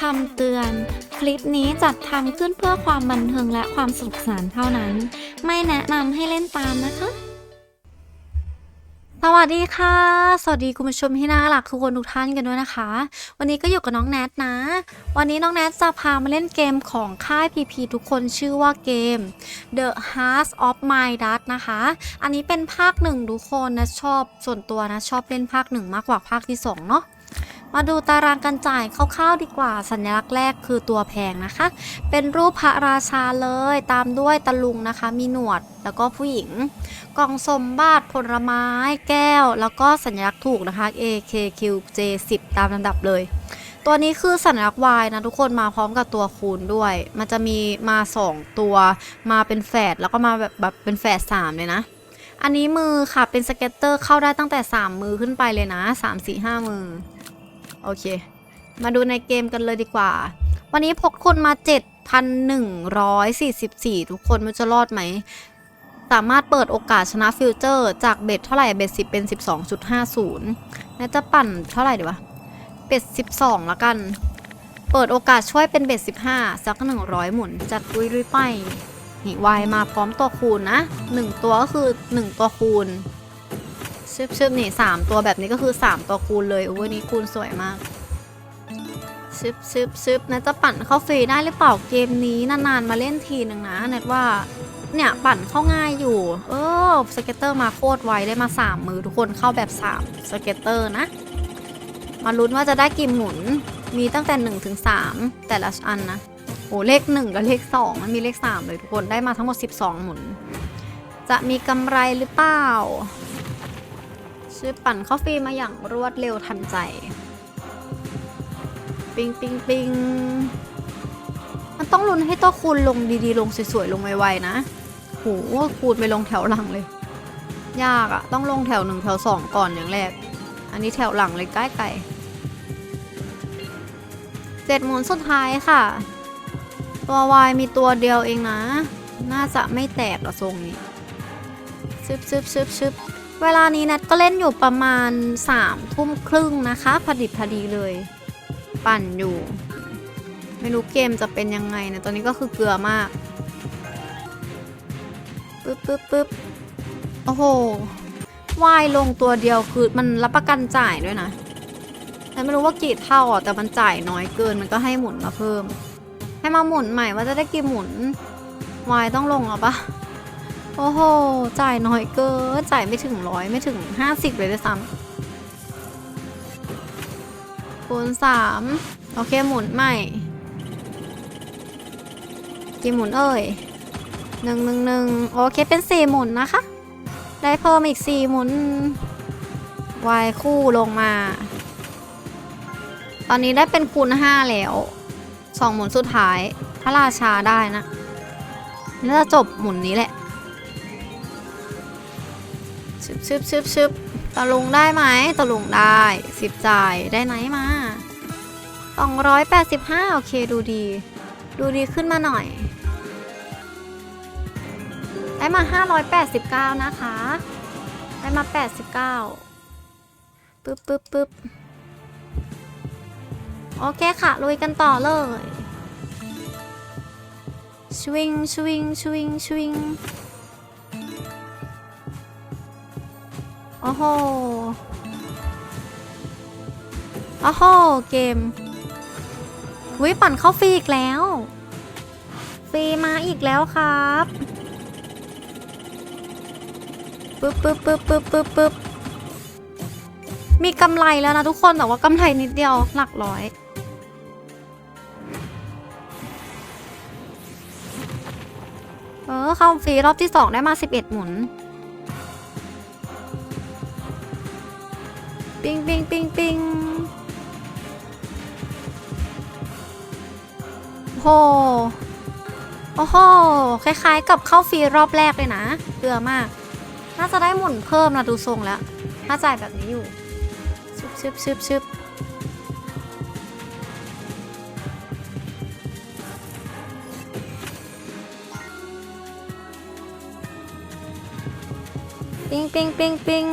คำเตือน คลิปนี้จัดทำขึ้นเพื่อความบันเทิงและความสนุกสนานเท่านั้น ไม่แนะนำให้เล่นตามนะคะ สวัสดีค่ะ สวัสดีคุณผู้ชมที่น่ารักทุกคนทุกท่านกันด้วยนะคะ วันนี้ก็อยู่กับน้องแนทนะ วันนี้น้องแนทจะพามาเล่นเกมของค่าย PP ทุกคนชื่อว่าเกม The Heart of My Dust นะคะ อันนี้เป็นภาคหนึ่งทุกคนนะชอบส่วนตัวนะชอบเล่นภาคหนึ่งมากกว่าภาคที่สองเนาะ มาดูตารางการจ่ายคร่าวๆดีกว่า สัญลักษณ์แรกคือตัวแพงนะคะ เป็นรูปพระราชาเลยตามด้วยตะลุงนะคะ มีหนวดแล้วก็ผู้หญิง กล่องสมบัติผลไม้แก้ว แล้วก็สัญลักษณ์ถูกนะคะ AKQJ10 ตามลำดับเลย ตัวนี้คือสัญลักษณ์ Y นะทุกคนมาพร้อมกับตัวคูณด้วย มันจะมีมา 2 ตัวมาเป็นแฝดแล้วก็มาแบบแบบเป็นแฝด3เลยนะอันนี้มือค่ะเป็นสเก็ตเตอร์เข้าได้ตั้งแต่ 3 มือขึ้นไปเลยนะ 3 4 5 มือ โอเค มาดูในเกมกันเลยดีกว่า วันนี้พกคนมา 7,144 ทุกคนมันจะรอดไหม สามารถเปิดโอกาสชนะฟิวเจอร์ จากเบ็ดเท่าไหร่ เบ็ด10 เป็น 12.50แล้วจะปั่นเท่าไหร่ดีวะ เบ็ด 12 ละกัน เปิดโอกาสช่วยเป็นเบ็ด 15 สัก 100 หมุน จัดลุยลุยไปนี่วายมาพร้อมตัวคูณนะ 1 ตัวก็คือ 1 ตัวคูณ ชึบชึบนี่สามตัวแบบนี้ก็คือสามตัวคูณเลยโอ้ยนี่คูณสวยมากชึบชึบชึบนะจะปั่นเข้าฟรีได้หรือเปล่าเกมนี้นานๆมาเล่นทีหนึ่งนะเน็ตว่าเนี่ยปั่นเข้าง่ายอยู่ เออสเก็ตเตอร์มาโคตรไวได้มาสามมือทุกคนเข้าแบบสามสเก็ตเตอร์นะ มาลุ้นว่าจะได้กี่หมุนมีตั้งแต่1นถึงสแต่ละอันนะโอ้เลข1กับเลข2มันมีเลข3เลยทุกคนได้มาทั้งหมด12หมุน จะมีกำไรหรือเปล่า ชื่อปั่นเข้าฟรีมาอย่างรวดเร็วทันใจ ปิงปิงปิงมันต้องลุ้นให้ตัวคูณลงดีๆ ลงสวยๆ ลงไวๆนะโหคูณไปลงแถวหลังเลย ยากอะต้องลงแถวหนึ่งแถวสองก่อนอย่างแรก อันนี้แถวหลังเลยใกล้ไก่เจ็ดหมุนสุดท้ายค่ะ ตัววายมีตัวเดียวเองนะ น่าจะไม่แตกอะทรงนี้ชึบชึบชึบชึบ เวลานี้แนทก็เล่นอยู่ประมาณ3ามทุ่มครึ่งนะคะพอดิบพอดีเลย ปั่นอยู่ ไม่รู้เกมจะเป็นยังไงนะ ตอนนี้ก็คือเกลือมากปึ๊บปึ๊บปึ๊บโอ้โหวายลงตัวเดียวคือมันรับประกันจ่ายด้วยนะแต่ไม่รู้ว่ากี่เท่าอะแต่มันจ่ายน้อยเกินมันก็ให้หมุนมาเพิ่ม ให้มาหมุนใหม่ว่าจะได้กี่หมุนวายต้องลงหรอปะ โอ้โห จ่ายน้อยเกิน จ่ายไม่ถึงร้อยไม่ถึงห้าสิบเลยด้วยซ้ำคูณสามโอเค หมุนใหม่ กี่หมุนเอ่ยหนึ่งหนึ่งหนึ่งโอเค เป็นสี่หมุนนะคะ ได้เพิ่มอีกสี่หมุนวายคู่ลงมา ตอนนี้ได้เป็นคูณห้าแล้วสองหมุนสุดท้ายพระราชาได้นะน่าจะจบหมุนนี้แหละ ชึบชึบชึบชึบตะลุงได้ไหมตะลุงได้สิบจ่ายได้ไหนมา285 โอเคดูดี ดูดีขึ้นมาหน่อย ได้มา 589 นะคะ ได้มา 89ปึ๊บปึ๊บปึ๊บโอเคค่ะลุยกันต่อเลยชวิงชวิงชวิงชวิง อ้โหโอ้โห เกมวิปั่นเข้าฟรีอีกแล้ว ฟรีมาอีกแล้วครับปึ๊บปึ๊บปึ๊บปึ๊บปึ๊บปึ๊บมีกำไรแล้วนะทุกคนแต่ว่ากำไรนิดเดียวหลักร้อย เออเข้าฟรีรอบที่สองได้มา11หมุน ปิงปิงปิงปิงโหโอ้โห คล้ายๆ กับเข้าฟรีรอบแรกเลยนะเกลือมาก น่าจะได้หมุนเพิ่มนะดูทรงแล้วถ้าจ่ายแบบนี้อยู่ ชึบชึบชึบชึบปิงปิงปิงปิง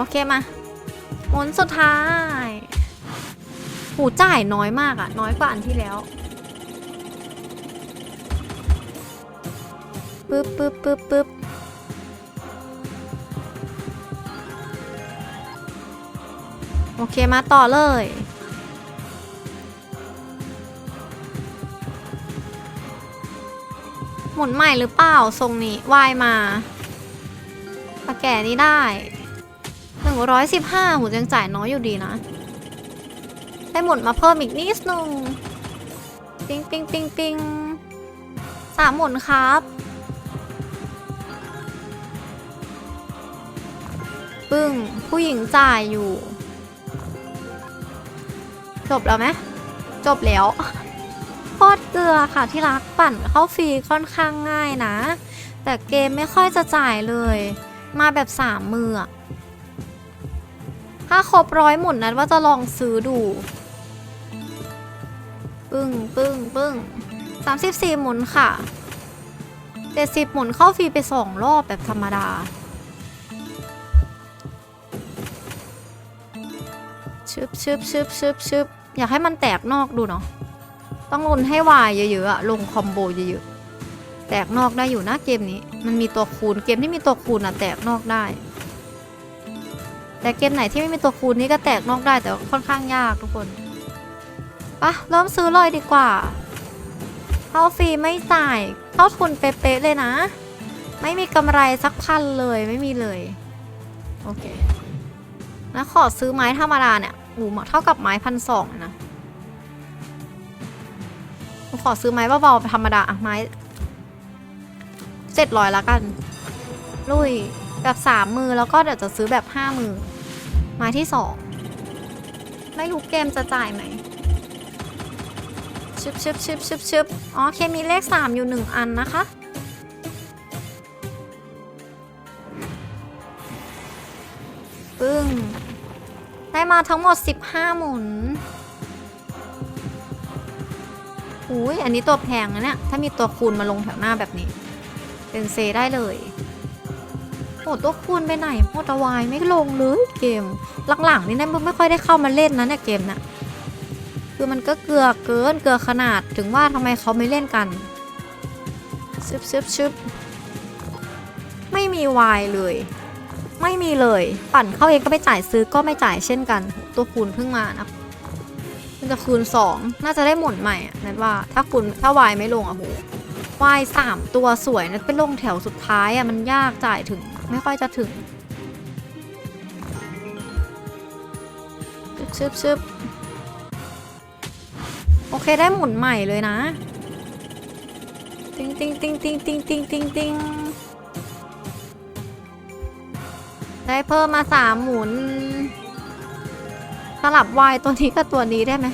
โอเคมาหมุนสุดท้ายหูจ่ายน้อยมากอะน้อยกว่าอันที่แล้วปึ๊บปึ๊บปึ๊บปึ๊บโอเคมาต่อเลย หมุนใหม่หรือเปล่าทรงนี้วายมาปะแก่นี้ได้ งร้อยสิบห้าหูยังจ่ายน้อยอยู่ดีนะให้หมุนมาเพิ่มอีกนิดนึงปิงปิงปิงปิงสามหมุนครับปึ้งผู้หญิงจ่ายอยู่ จบแล้วไหมจบแล้วโคตรเกลือค่ะที่รักปั่นเข้าฟรีค่อนข้างง่ายนะ แต่เกมไม่ค่อยจะจ่ายเลย มาแบบสามมือ ถ้าครบร้อยหมุนนั้นว่าจะลองซื้อดู ปึ้งปึ้งปึ้งสามสิบสี่หมุนค่ะเจ็ดสิบหมุนเข้าฟรีไปสองรอบแบบธรรมดาชึบชึบชึบชึบชึบอยากให้มันแตกนอกดูเนาะต้องลุนให้วายเยอะๆอะลงคอมโบเยอะๆแตกนอกได้อยู่นะเกมนี้ มันมีตัวคูณเกมที่มีตัวคูณอะแตกนอกได้ แต่เกมไหนที่ไม่มีตัวคูณนี่ก็แตกนอกได้แต่ค่อนข้างยากทุกคนปะเริ่มซื้อเลยดีกว่าเข้าฟรีไม่จ่ายเข้าทุนเป๊ะๆเลยนะ ไม่มีกำไรสักพันเลยไม่มีเลย โอเคนะขอซื้อไม้ธรรมดาเนี่ยอู๋เท่ากับไม้พันสองนะขอซื้อไม้เบาๆธรรมดาอะไม้เจ็ดร้อยละกัน ลุยแบบสามมือแล้วก็เดี๋ยวจะซื้อแบบห้ามือ ม้ที่สองไม่รู้เกมจะจ่ายไหมชึบชึบชึบชึบชึบอ๋อเคมีเลขสามอยู่หนึ่งอันนะคะ ปึ้ง ได้มาทั้งหมด 15 หมุนอุ้ยอันนี้ตัวแพงนะเนี่ย ถ้ามีตัวคูณมาลงแถวหน้าแบบนี้ เป็นเซได้เลย โอ้ตัวคูณไปไหนโมตวายไม่ลงเลยเกม หลังๆนี่นะไม่ค่อยได้เข้ามาเล่นนะเนี่ยเกมน่ะคือมันก็เกลือเกินเกลือขนาดถึงว่าทำไมเขาไม่เล่นกันชึบชึบชึบไม่มีวายเลย ไม่มีเลย ปั่นเข้าเองก็ไม่จ่ายซื้อก็ไม่จ่ายเช่นกัน ตัวคูณเพิ่งมานะมันจะคูณ 2 น่าจะได้หมุนใหม่นัดว่าถ้าคูณถ้าวายไม่ลงอะโหวายสามตัวสวยนัดไปลงแถวสุดท้ายอะมันยากจ่ายถึง ไม่ค่อยจะถึงชึบชึบชึบโอเคได้หมุนใหม่เลยนะ ติงติงติงติงติงติงติงติงได้เพิ่มมาสามหมุน สลับวายตัวนี้กับตัวนี้ได้ไหม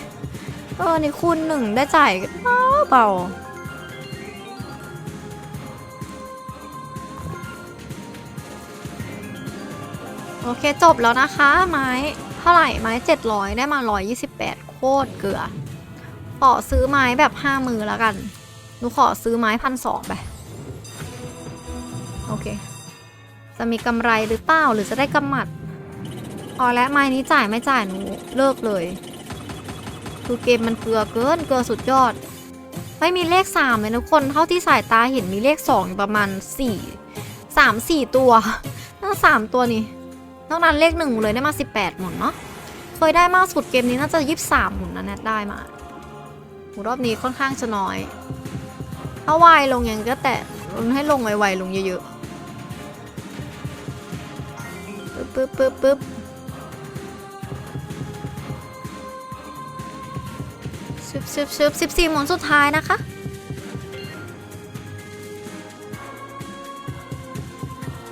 เออ นี่คูณหนึ่งได้จ่ายเบาเบา โอเคจบแล้วนะคะ ไม้เท่าไหร่ไม้ 700 ได้มา 128 โคตรเกลือขอซื้อไม้แบบ 5 มือแล้วกัน หนูขอซื้อไม้พันสองไป โอเค จะมีกำไรหรือเปล่า หรือจะได้กำหมัดพอแล้วไม้นี้จ่ายไม่จ่ายหนูเลิกเลย คือเกมมันเกลือเกินเกลือสุดยอด ไม่มีเลขสามเลยทุกคน เท่าที่สายตาเห็นมีเลขสองอยู่ประมาณสี่สามสี่ตัวน่าสามตัวนี่ นอกนั้นเลขหนึ่งเลยได้มาสิบแปดหมุนเนาะเคยได้มากสุดเกมนี้น่าจะยี่สิบสามหมุนนะแนทได้มาหมุนรอบนี้ค่อนข้างจะน้อยถ้าวายลงยังก็แต่ให้ลงไวๆลงเยอะๆปึ๊บปึ๊บปึ๊บปึ๊บชึบชึบชึบสิบสี่หมุนสุดท้ายนะคะ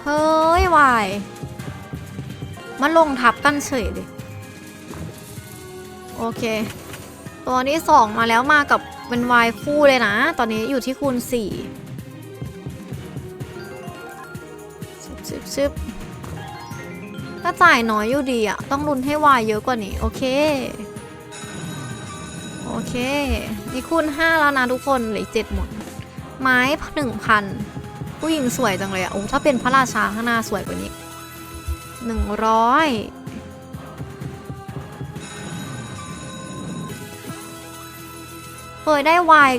เฮ้ยวาย มาลงทับกันเฉยเลย โอเค ตัวนี้สองมาแล้วมากับเป็นวายคู่เลยนะ ตอนนี้อยู่ที่คูณสี่ชึบชึบก็จ่ายน้อยอยู่ดีอะต้องรุนให้วายเยอะกว่านี้ โอเค โอเค นี่คูณ5แล้วนะทุกคนเหลือเจ็ดหมด ไม้หนึ่งพันผู้หญิงสวยจังเลยอะโอ้ถ้าเป็นพระราชาข้างหน้าสวยกว่านี้ หนึ่งร้อยเคยได้วาย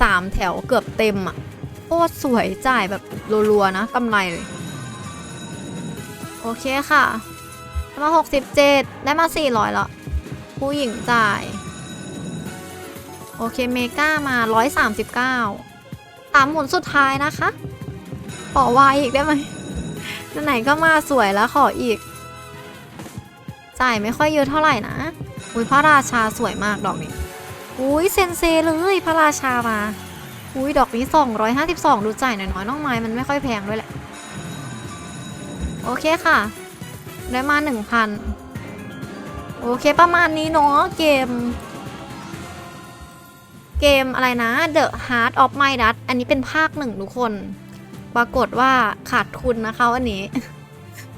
สามแถวเกือบเต็มอะโคตรสวยจ่ายแบบรัวๆนะกำไรเลย โอเคค่ะ ได้มา 67 ได้มา 400แล้ว ผู้หญิงจ่าย โอเคเมกามา 139สามหมุนสุดท้ายนะคะขอวายอีกได้ไหม ไหนก็มาสวยแล้วขออีก จ่ายไม่ค่อยเยอะเท่าไหร่นะ อุ้ยพระราชาสวยมากดอกนี้อุ้ยเซนเซเลยพระราชามา อุ้ยดอกนี้ 252 ดูจ่ายหน่อยๆน้องไม้มันไม่ค่อยแพงด้วยแหละ โอเคค่ะ ได้มา 1,000 โอเคประมาณนี้เนาะเกม เกมอะไรนะ The Heart of My Dad อันนี้เป็นภาคหนึ่งทุกคน ปรากฏว่าขาดทุนนะคะวันนี้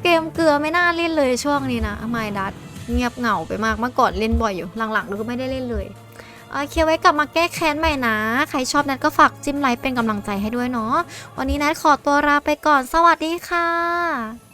เกมเกลือไม่น่าเล่นเลยช่วงนี้นะไมดัตเงียบเหงาไปมากเมื่อก่อนเล่นบ่อยอยู่หลังๆก็ไม่ได้เล่นเลยโอเคไว้กลับมาแก้แค้นใหม่นะ ใครชอบนัดก็ฝากจิ้มไลค์เป็นกำลังใจให้ด้วยเนาะวันนี้นัดขอตัวลาไปก่อนสวัสดีค่ะ